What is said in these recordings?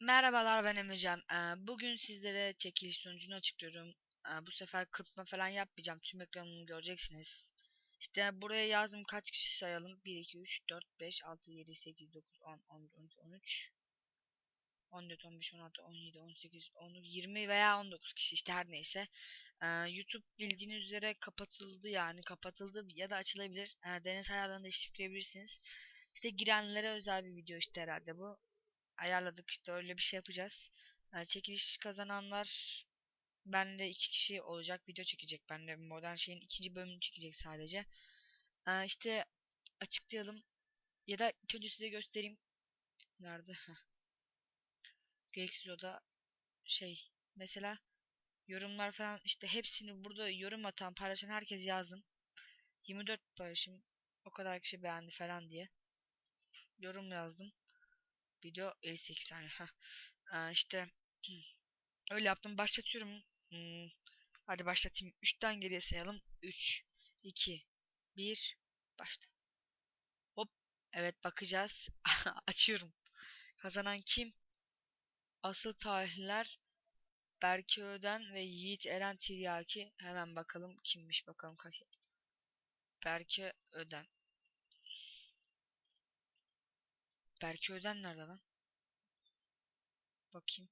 Merhabalar ben Emircan. Bugün sizlere çekiliş sonucunu açıklıyorum. Bu sefer kırpma falan yapmayacağım. Tüm ekranımı göreceksiniz. İşte buraya yazdım kaç kişi sayalım. 1, 2, 3, 4, 5, 6, 7, 8, 9, 10, 11, 12, 13, 14, 15, 16, 17, 18, 19, 20 veya 19 kişi işte her neyse. YouTube bildiğiniz üzere kapatıldı yani kapatıldı ya da açılabilir. Deniz ayarlarını değiştirebilirsiniz. İşte girenlere özel bir video işte herhalde bu ayarladık işte öyle bir şey yapacağız. Yani çekiliş kazananlar bende iki kişi olacak video çekecek. Bende modern şeyin ikinci bölümünü çekecek sadece. Ee, işte açıklayalım. Ya da önce size göstereyim. Nerede? Galaxy'da şey mesela yorumlar falan işte hepsini burada yorum atan paylaşan herkes yazın. 24 paylaşım o kadar kişi beğendi falan diye yorum yazdım. Video 58 saniye. Heh. Ee, işte öyle yaptım. Başlatıyorum. Hmm. Hadi başlatayım. 3'ten geriye sayalım. 3, 2, 1, başla. Hop. Evet bakacağız. Açıyorum. Kazanan kim? Asıl tarihler Berke Öden ve Yiğit Eren Tiryaki. Hemen bakalım kimmiş bakalım. Berke Öden. Berke Öden nerede lan? Bakayım.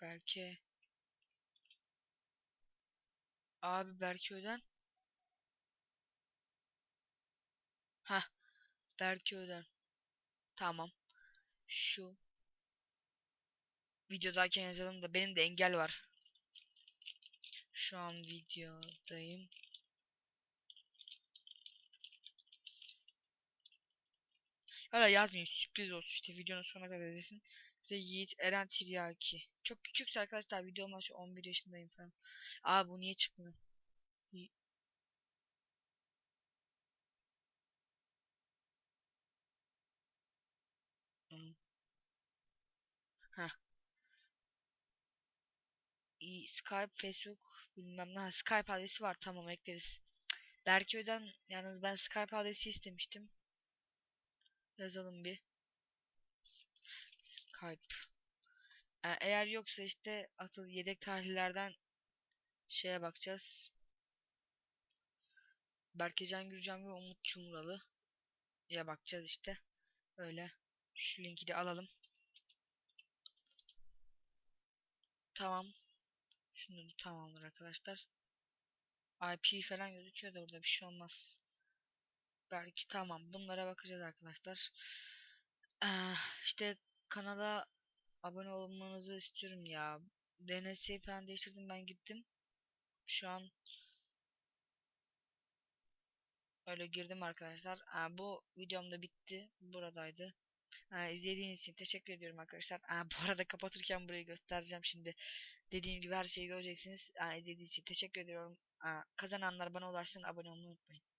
Berke. Abi Berke Öden. Heh. Berke Öden. Tamam. Şu. Videodayken yazalım da benim de engel var. Şu an videodayım. Hala yazmayayım sürpriz olsun işte videonun sonuna kadar izlesin. İşte Yiğit Eren Tiryaki. Çok küçükse arkadaşlar video maçı 11 yaşındayım falan. Aa bu niye çıkmıyor? Y. İyi, Skype, Facebook bilmem ne. Ha, Skype adresi var tamam ekleriz. Berköy'den yalnız ben Skype adresi istemiştim. Yazalım bir. Skype. Ee, eğer yoksa işte atıl yedek tarihlerden şeye bakacağız. Berkecan Gürcan ve Umut Çumralı ya bakacağız işte. Öyle. Şu linki de alalım. Tamam. Şunu tamamdır arkadaşlar. IP falan gözüküyor da burada bir şey olmaz. Belki tamam. Bunlara bakacağız arkadaşlar. Ee, işte kanala abone olmanızı istiyorum ya. DNS'yi falan değiştirdim ben gittim. Şu an öyle girdim arkadaşlar. Ee, bu videom da bitti. Buradaydı. Ee, izlediğiniz için teşekkür ediyorum arkadaşlar. Ee, bu arada kapatırken burayı göstereceğim şimdi. Dediğim gibi her şeyi göreceksiniz. Ee, izlediğiniz için teşekkür ediyorum. Ee, kazananlar bana ulaşsın. Abone olmayı unutmayın.